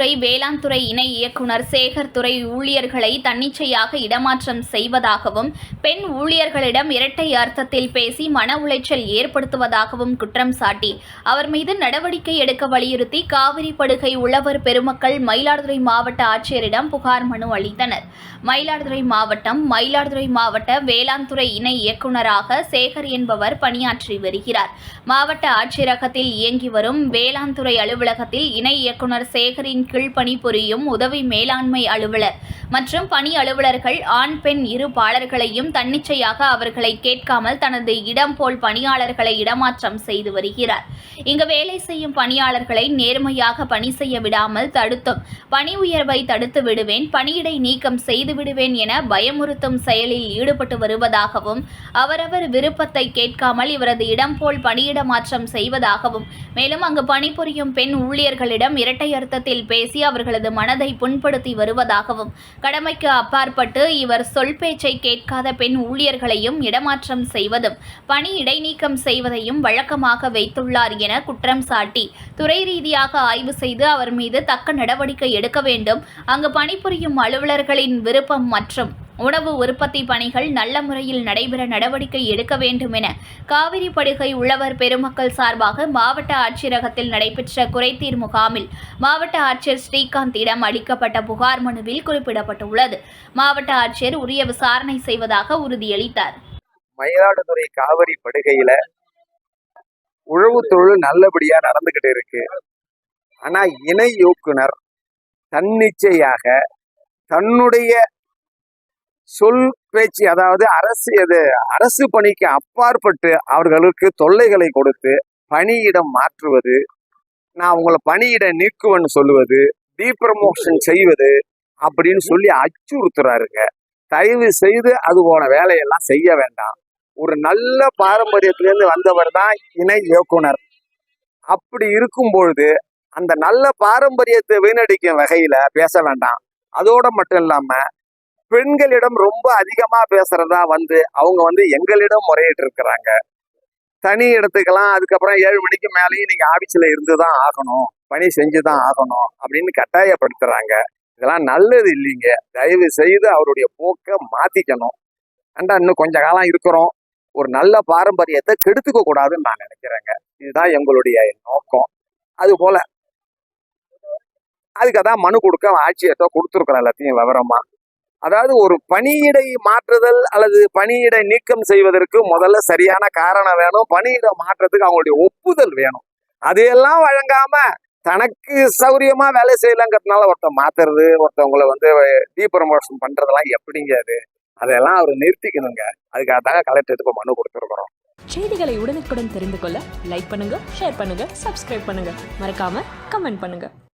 வேளாண் துறை இணை இயக்குனர் சேகர் துறை ஊழியர்களை தன்னிச்சையாக இடமாற்றம் செய்வதாகவும் பெண் ஊழியர்களிடம் இரட்டை அர்த்தத்தில் பேசி மன உளைச்சல் ஏற்படுத்துவதாகவும் குற்றம் சாட்டி அவர் மீது நடவடிக்கை எடுக்க வலியுறுத்தி காவிரி படுகை உழவர் பெருமக்கள் மயிலாடுதுறை மாவட்ட ஆட்சியரிடம் புகார் மனு அளித்தனர். மயிலாடுதுறை மாவட்டம் மயிலாடுதுறை மாவட்ட வேளாண் துறை இணை இயக்குனராக சேகர் என்பவர் பணியாற்றி வருகிறார். மாவட்ட ஆட்சியரகத்தில் இயங்கி வரும் வேளாண் துறை அலுவலகத்தில் இணை இயக்குனர் சேகரின் கீழ் பணிபுரியும் உதவி மேலாண்மை அலுவலர். மற்றும் பணி அலுவலர்கள் ஆண் பெண் இரு பாலர்களையும் தன்னிச்சையாக அவர்களை கேட்காமல் தனது இடம் போல் பணியாளர்களை இடமாற்றம் செய்து வருகிறார். இங்கு வேலை செய்யும் பணியாளர்களை நேர்மையாக பணி செய்ய விடாமல் தடுத்தும் பணி உயர்வை தடுத்து விடுவேன் பணியிடை நீக்கம் செய்து விடுவேன் என பயமுறுத்தும் செயலில் ஈடுபட்டு வருவதாகவும் அவரவர் விருப்பத்தை கேட்காமல் இவரது இடம் போல் பணியிட மாற்றம் செய்வதாகவும் மேலும் அங்கு பணிபுரியும் பெண் ஊழியர்களிடம் இரட்டை அர்த்தத்தில் பேசி அவர்களது மனதை புண்படுத்தி வருவதாகவும் கடமைக்கு அப்பாற்பட்டு இவர் சொல் பேச்சை கேட்காத பெண் ஊழியர்களையும் இடமாற்றம் செய்வதும் பணி இடைநீக்கம் செய்வதையும் வழக்கமாக வைத்துள்ளார் என குற்றம் சாட்டி துறை ரீதியாக ஆய்வு செய்து அவர் மீது தக்க நடவடிக்கை எடுக்க வேண்டும். அங்கு பணிபுரியும் அலுவலர்களின் விருப்பம் மற்றும் உணவு உற்பத்தி பணிகள் நல்ல முறையில் நடைபெற நடவடிக்கை எடுக்க வேண்டும் என காவிரி படுகை உழவர் பெருமக்கள் சார்பாக மாவட்ட ஆட்சியரகத்தில் நடைபெற்ற குறைதீர் முகாமில் மாவட்ட ஆட்சியர் ஸ்ரீகாந்திடம் அளிக்கப்பட்ட புகார் மனுவில் குறிப்பிடப்பட்டுள்ளது. மாவட்ட ஆட்சியர் உரிய விசாரணை செய்வதாக உறுதியளித்தார். மயிலாடுதுறை காவிரி படுகையில உழவு தொழில் நல்லபடியா நடந்துகிட்டு இருக்கு. ஆனா இணை இயக்குனர் தன்னிச்சையாக தன்னுடைய சொல் பேச்சு அதாவது அரசு எது அரசு பணிக்கு அப்பாற்பட்டு அவர்களுக்கு தொல்லைகளை கொடுத்து பணியிடம் மாற்றுவது நான் உங்களை பணியிட நீக்குவேன்னு சொல்லுவது டீப்ரமோஷன் செய்வது அப்படின்னு சொல்லி அச்சுறுத்துறாருங்க. தயவு செய்து அது போன வேலையெல்லாம் செய்ய வேண்டாம். ஒரு நல்ல பாரம்பரியத்திலிருந்து வந்தவர் தான் இணை இயக்குனர். அப்படி இருக்கும் பொழுது அந்த நல்ல பாரம்பரியத்தை வீணடிக்கும் வகையில பேச வேண்டாம். அதோட மட்டும் இல்லாம பெண்களிடம் ரொம்ப அதிகமா பேசுறதா வந்து அவங்க வந்து எங்களிடம் முறையிட்டு இருக்கிறாங்க தனி இடத்துக்கெல்லாம் அதுக்கப்புறம் ஏழு மணிக்கு மேலேயும் நீங்க ஆபீஸ்ல இருந்துதான் ஆகணும். பணி செஞ்சுதான் ஆகணும் அப்படின்னு கட்டாயப்படுத்துறாங்க. இதெல்லாம் நல்லது இல்லைங்க. தயவு செய்து அவருடைய போக்கை மாத்திக்கணும். ஏண்டா இன்னும் கொஞ்ச காலம் இருக்கிறோம். ஒரு நல்ல பாரம்பரியத்தை கெடுத்துக்க கூடாதுன்னு நான் நினைக்கிறேங்க. இதுதான் எங்களுடைய நோக்கம். அது போல அதுக்கு அதான் மனு கொடுக்க ஆட்சியத்தை கொடுத்துருக்குறோம் எல்லாத்தையும் விவரமா. அதாவது ஒரு பணியிடை மாற்றுதல் அல்லது பணியிடை நீக்கம் செய்வதற்கு முதல்ல சரியான காரணம் வேணும். பணியிட மாற்றத்துக்கு அவங்களுடைய ஒப்புதல் வேணும். அதையெல்லாம் வழங்காம தனக்கு சௌரியமா வேலை செய்யலங்கிறதுனால ஒருத்தன் மாத்துறது ஒருத்தவங்களை வந்து டீ ப்ரமோஷன் பண்றதெல்லாம் எப்படிங்க அது? அதெல்லாம் அவர் நிறுத்திக்கணுங்க. அதுக்காக தாங்க கலெக்டருக்கு இப்போ மனு கொடுத்துருக்குறோம். செய்திகளை உடனுக்குடன் தெரிந்து கொள்ள லைக் பண்ணுங்க ஷேர் பண்ணுங்க சப்ஸ்கிரைப் பண்ணுங்க. மறக்காம கமெண்ட் பண்ணுங்க.